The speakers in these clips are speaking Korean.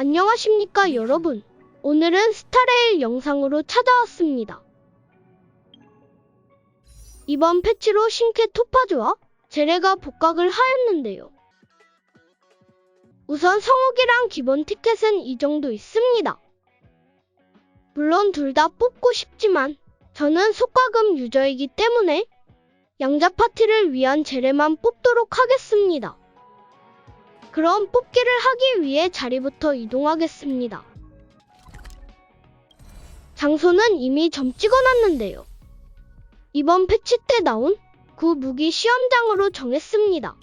안녕하십니까 여러분. 오늘은 스타레일 영상으로 찾아왔습니다. 이번 패치로 신캐 토파즈와 제레가 복각을 하였는데요. 우선 성욱이랑 기본 티켓은 이 정도 있습니다. 물론 둘 다 뽑고 싶지만 저는 속과금 유저이기 때문에 양자 파티를 위한 제레만 뽑도록 하겠습니다. 그럼 뽑기를 하기 위해 자리부터 이동하겠습니다. 장소는 이미 점 찍어놨는데요. 이번 패치 때 나온 구 무기 시험장으로 정했습니다.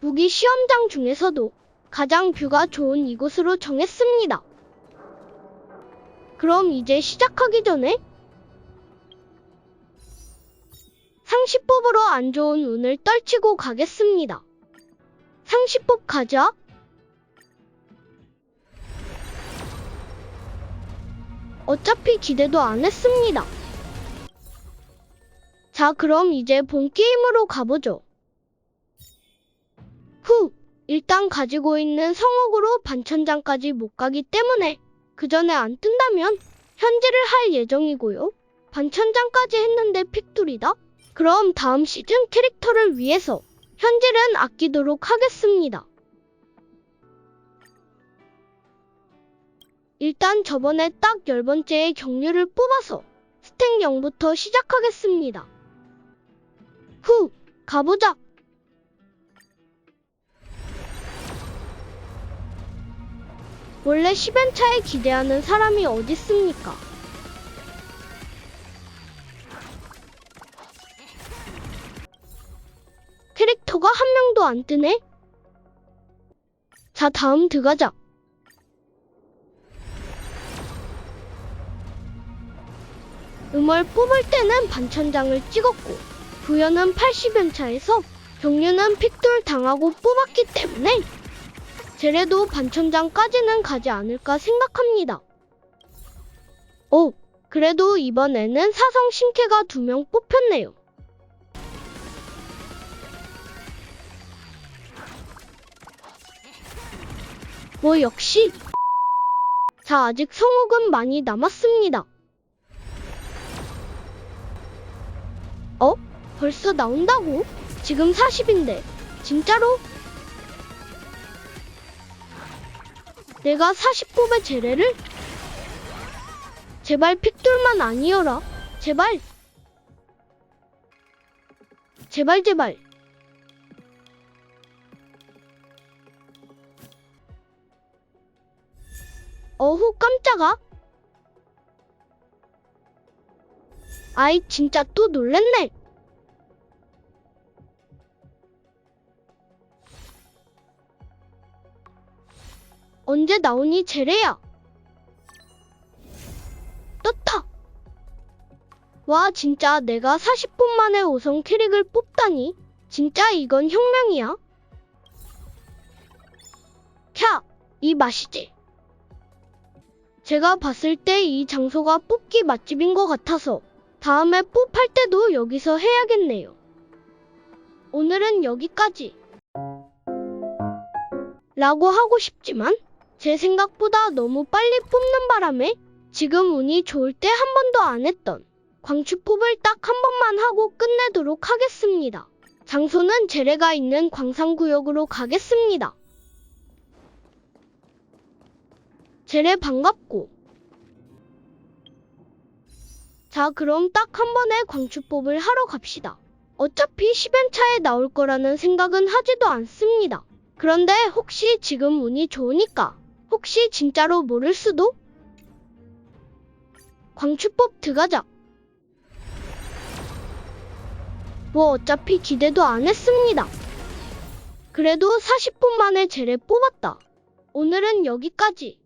무기 시험장 중에서도 가장 뷰가 좋은 이곳으로 정했습니다. 그럼 이제 시작하기 전에 상시법으로 안 좋은 운을 떨치고 가겠습니다. 상시법 가자. 어차피 기대도 안 했습니다. 자, 그럼 이제 본 게임으로 가보죠. 후, 일단 가지고 있는 성옥으로 반천장까지 못 가기 때문에 그 전에 안 뜬다면 현질을 할 예정이고요. 반천장까지 했는데 픽둘이다? 그럼 다음 시즌 캐릭터를 위해서 현질은 아끼도록 하겠습니다. 일단 저번에 딱열 번째의 경류를 뽑아서 스택 0부터 시작하겠습니다. 후, 가보자. 원래 10연차에 기대하는 사람이 어딨습니까? 명도 안 뜨네? 자, 다음 들어가자. 음을 뽑을 때는 반천장을 찍었고, 부여는 80연차에서 경류는 픽돌 당하고 뽑았기 때문에 제래도 반천장까지는 가지 않을까 생각합니다. 오, 그래도 이번에는 사성 신캐가 두 명 뽑혔네요. 뭐 역시 자 아직 성욱은 많이 남았습니다. 어? 벌써 나온다고? 지금 40인데 진짜로? 내가 40뽑의 제레를? 제발 픽돌만 아니어라. 제발. 제발 제발. 어후 깜짝아. 아이 진짜 또 놀랬네. 언제 나오니 제레야? 떴다. 와 진짜 내가 40분 만에 5성 캐릭을 뽑다니. 진짜 이건 혁명이야. 캬, 이 맛이지. 제가 봤을 때 이 장소가 뽑기 맛집인 것 같아서 다음에 뽑할 때도 여기서 해야겠네요. 오늘은 여기까지. 라고 하고 싶지만 제 생각보다 너무 빨리 뽑는 바람에 지금 운이 좋을 때 한 번도 안 했던 광추법을 딱 한 번만 하고 끝내도록 하겠습니다. 장소는 제레가 있는 광산구역으로 가겠습니다. 제레 반갑고. 자, 그럼 딱 한 번에 광추법을 하러 갑시다. 어차피 10연차에 나올 거라는 생각은 하지도 않습니다. 그런데 혹시 지금 운이 좋으니까 혹시 진짜로 모를 수도? 광추법 들어가자. 뭐 어차피 기대도 안 했습니다. 그래도 40분 만에 제레 뽑았다. 오늘은 여기까지.